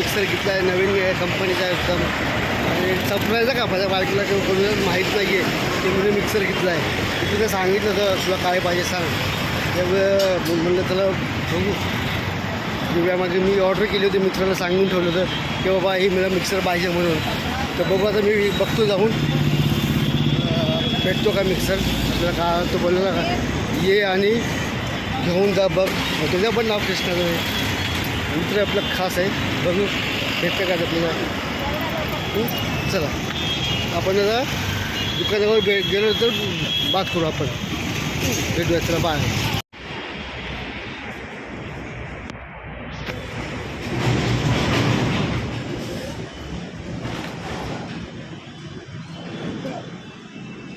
Mixer घेतला आहे नवीन आहे कंपनीचा आहे एकदम. आणि सरप्राईज का माझ्या बायकोला किंवा कोणाला माहीत नाही आहे की मी मिक्सर घेतला आहे. तिथे सांगितलं होतं तुला काय पाहिजे सांग. त्यामुळे म्हणलं त्याला बघू. दिव्यामध्ये मी ऑर्डर केली होती मिक्सरला सांगून ठेवलं होतं की बाबा हे मला मिक्सर पाहिजे म्हणून. तर बघू आता मी बघतो जाऊन. भेटतो का मिक्सर? तुला का तो बोलला का ये आणि घेऊन जा बघ. तुझं पण नाव कृष्णाचं आहे. मित्र आपलं खास आहे बघू भेटतं का आपल्याला चला. आपण आता दुकानावर गे गेलो तर बात करू आपण. भेटूया चला बाय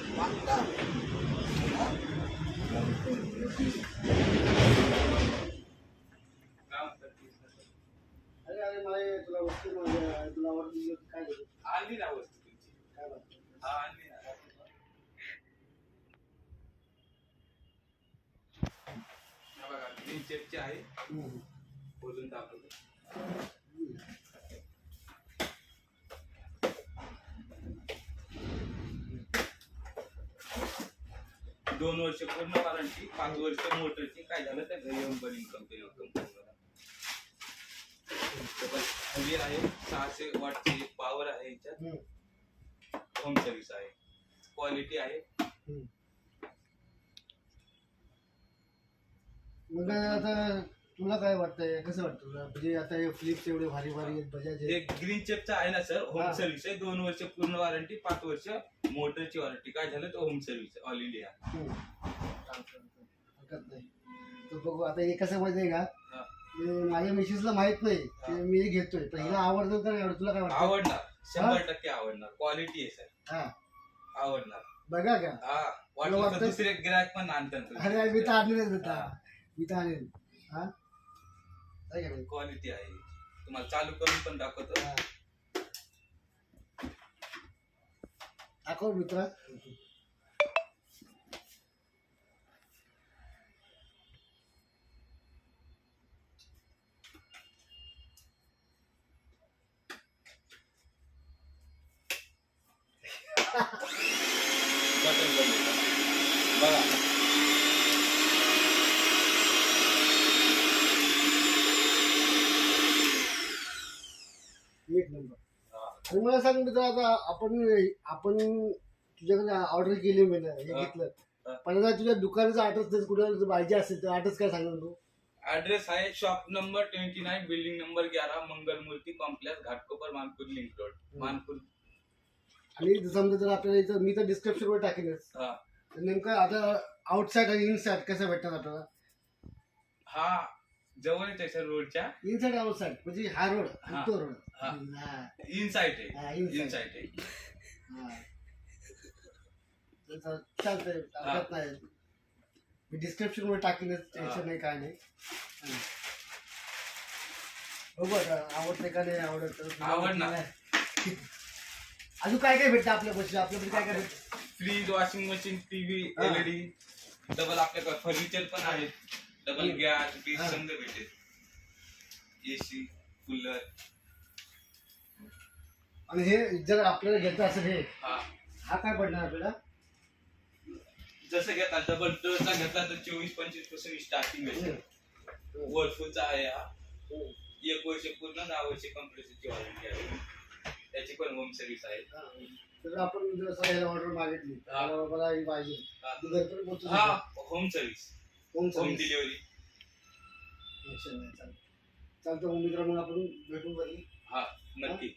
अरे आहे. बोलून दाखवतो. दोन वर्ष पूर्ण वॉरंटी पाच वर्ष मोटरची काय झालं तर घरी येऊन बनीन कंपनी कंपनीला हवी आहे सहाशे वॉटची पॉवर आहे याच्यात. होम सर्व्हिस आहे. क्वालिटी आहे. मग आता तुला काय वाटतंय? कसं वाटतं तुला? म्हणजे आता हे फ्लिप्स एवढे भारी भारी आहेत बजाज हे. ग्रीन चेपचा आहे ना सर होम हा. सर्व्हिस आहे. दोन वर्ष पूर्ण वॉरंटी पाच वर्ष मोटरची वॉरंटी काय झालं? तर होम सर्व्हिस ऑल इंडिया हं. चालतं, चालतं. हरकत नाही. तर बघू आता हे कसं माहिती आहे का? हा. हे माझ्या मिसेसला माहीत नाही. मी हे. घेतोय. पण हिला आवडतं आवडत. तुला काय वाटतं? आवडणार. शंभर टक्के आवडणार. क्वालिटी आहे सर हा. आवडणार. बघा का? हा. वाटलं तर वाटतं? दुसरे गिरायक पण आणतात. अरे मी तर आणलेच होता. मी तर आणेल हा आहे का नाही? क्वालिटी आहे तुम्हाला चालू करून पण दाखवतो हा. दाखव मित्रा बटन बंद होतं. बघा एक नंबर हा. आणि मला सांग मित्र आता आपण आपण तुझ्याकडे ऑर्डर केली मी हे हा. घेतलं. हा. पण आता तुझ्या दुकानाचा ऍड्रेस जर कुठे पाहिजे असेल तर ऍड्रेस काय सांगणार तू? ऍड्रेस आहे shop number twenty nine building number ग्यारह Mangal Murti complex Ghatkopar Manpur link road Manpur. आणि जर समजा जर आपल्याला इथं मी तर डिस्क्रिप्शन वर टाकेनच. हा. तर नेमकं आता आउटसाईड आणि इनसाईड कसं भेटतात आपल्याला? हा. जवळच आहे सर रोडच्या इनसाईड आउटसाईड म्हणजे हा रोड हा. तो रोड हा. हा. इनसाइट हा, आहे inside. इनसाइट आहे हा. चालतंय हरकत नाही मी डिस्क्रिप्शन वर टाकीनच टेन्शन हा. नाही काय नाही हा. बघू आता आवडते का नाही आवडत तर तुला आवडणार. अजून काय काय भेटतं आपल्या पैसे आपल्याकडे काय काय भेटतं फ्रीज वॉशिंग मशीन टीव्ही हा. एलईडी डबल आपल्याकडे फर्निचर पण आहेत डबल. गॅस बीज हा. समजा भेटेल एसी कूलर आणि हे जर आपल्याला घेतं असेल हे हा हा काय पडणार आपल्याला जसं घेतला डबल डोसचा घेतला तर चोवीस पंचवीसपासून स्टार्टिंग भेटेल वर्लपूलचा आहे हा एक वर्ष पूर्ण दहा वर्ष कंप्रेसरची वॉरंटी आहे त्याची पण होम सर्व्हिस आहे हा. तर आपण जर ऑर्डर मागितली हा. मला- ही पाहिजे हा. हा. Home service home home service. Delivery चालतं. मग मित्र मग आपण भेटू कधी हा नक्की.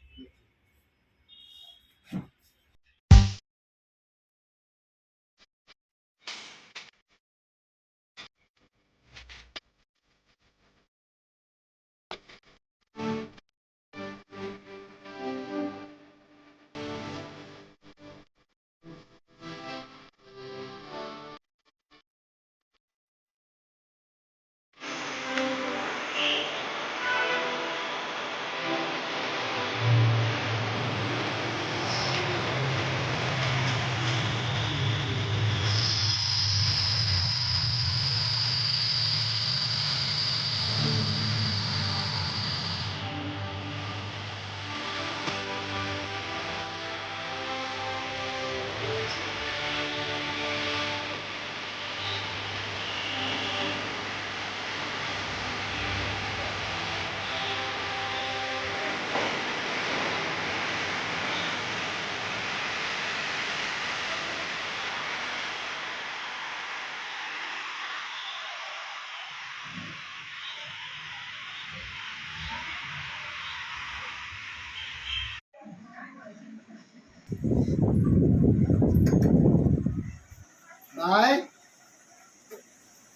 Bài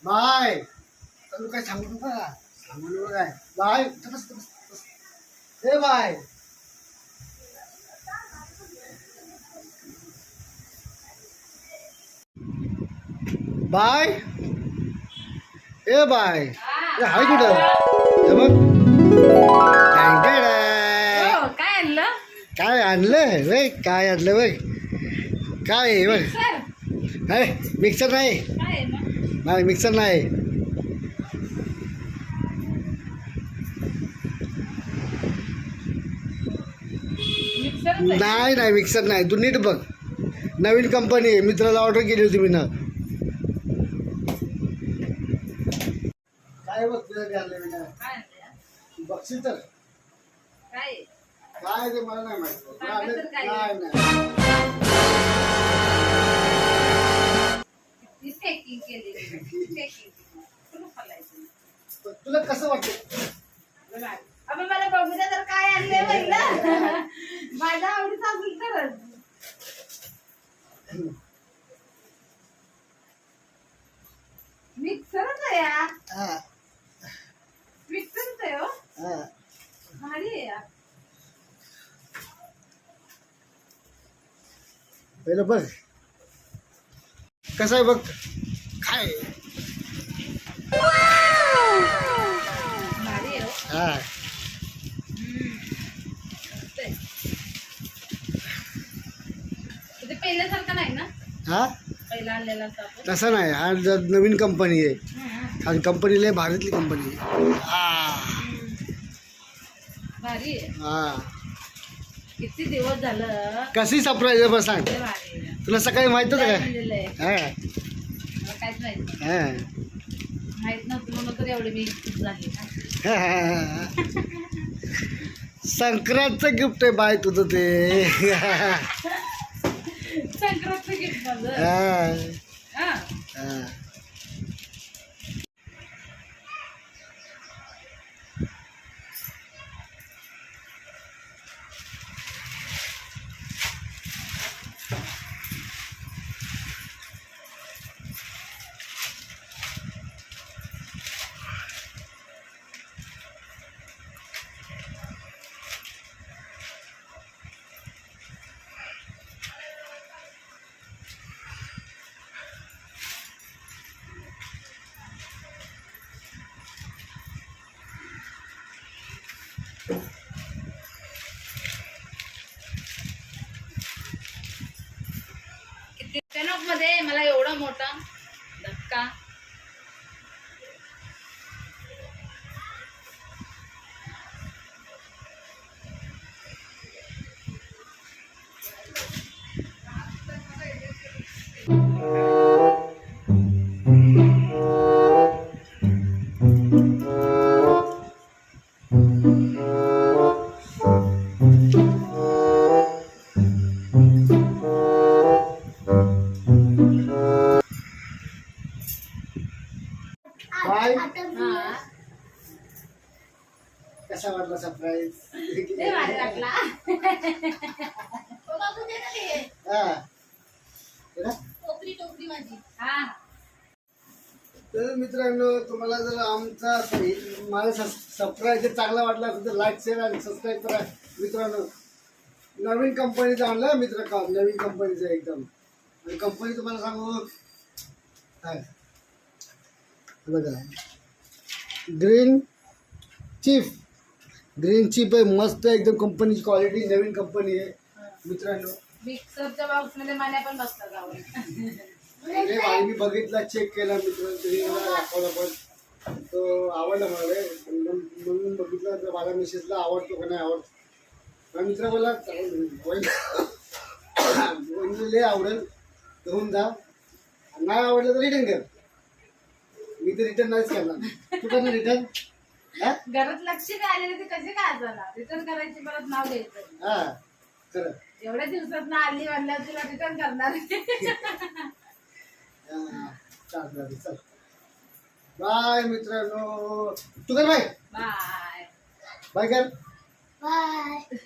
Bài Tao cái thằng nó ra à? Thằng nó này. Bài Thế bài Bài Ê bài Cái hỏi chú đừng Dạ vâng. Cái là ờ, Cái anh lớn Cái anh lớn Cái anh lớn काय काय आहे? बघ. नाही mixer नाही? काय? नाही mixer नाही. नाही नाही मिक्सर नाही. तू नीट बघ. नवीन कंपनी आहे. मित्राला ऑर्डर केली होती मी ना काय बघ काय काय? बघशील तर. काय? काय ते मला नाही माहिती. काय? नाही नाही. Packing. तुला कसं वाटतं. अबे मला तर काय आणलंय म्हणलं? माझ्या आवडीचं असेल तरच मिक्सरच आहे या. हा. मिक्सरच आहे हा. भारी आहे या पहिलं बघ. कसं आहे बघ? काय हो. हा पहिल्यासारखं नाही ना? हा? पहिला आणलेला असं आपण. तसं नाही. हा जर नवीन कंपनी आहे. आणि कंपनीला भारतली कंपनी आहे. हा. हा. किती दिवस झालं? कशी सरप्राईज आहे बघ सांग. तुला सकाळी माहीत होतं? हा मला काहीच माहीत. हा नव्हतं म्हणून तर एवढी मी खुश झाली ना. संक्रांतचं गिफ्ट आहे बाय तुझं ते संक्रांतचं माझं. हा, हा. टनॉकमध्ये मला एवढा मोठा धक्का कसा वाटला सरप्राईज लय भारी वाटला. हा. टोकरी टोकरी माझी. हा. तर मित्रांनो तुम्हाला जर आमचा माझा सबस्क्राईब जर चांगला वाटला असेल तर लाईक शेअर आणि सबस्क्राईब करा. मित्रांनो नवीन कंपनीचं आणलं मित्र का नवीन कंपनीचं एकदम. आणि कंपनी तुम्हाला सांगू काय हे बघा. ग्रीन चीफ ग्रीन चीफ आहे मस्त आहे एकदम कंपनीची क्वालिटी नवीन कंपनी आहे. मित्रांनो. मिक्सरच्या बॉक्समध्ये पण बसतात मी बघितला चेक केला मित्रांनो तरी मला दाखवला पण. तो आवडला मला. म्हणून बघितला तर मला मिसेसला आवडतो का नाही आवडतो. मित्र बोला वहिनी लय आवडेल. घेऊन जा. नाही आवडलं तर रिटर्न कर. मी तर रिटर्न नाहीच करणार. तू करणार रिटर्न घरात लक्ष काय आलेले ते कसे काय झाला रिटर्न करायची परत नाव घ्यायचं. हा खरं. एवढ्या दिवसात ना आली म्हणल्यावर तुला रिटर्न करणार. हा, चालतं चल. बाय मित्रांनो. तू कर बाय. बाय. बाय कर. बाय.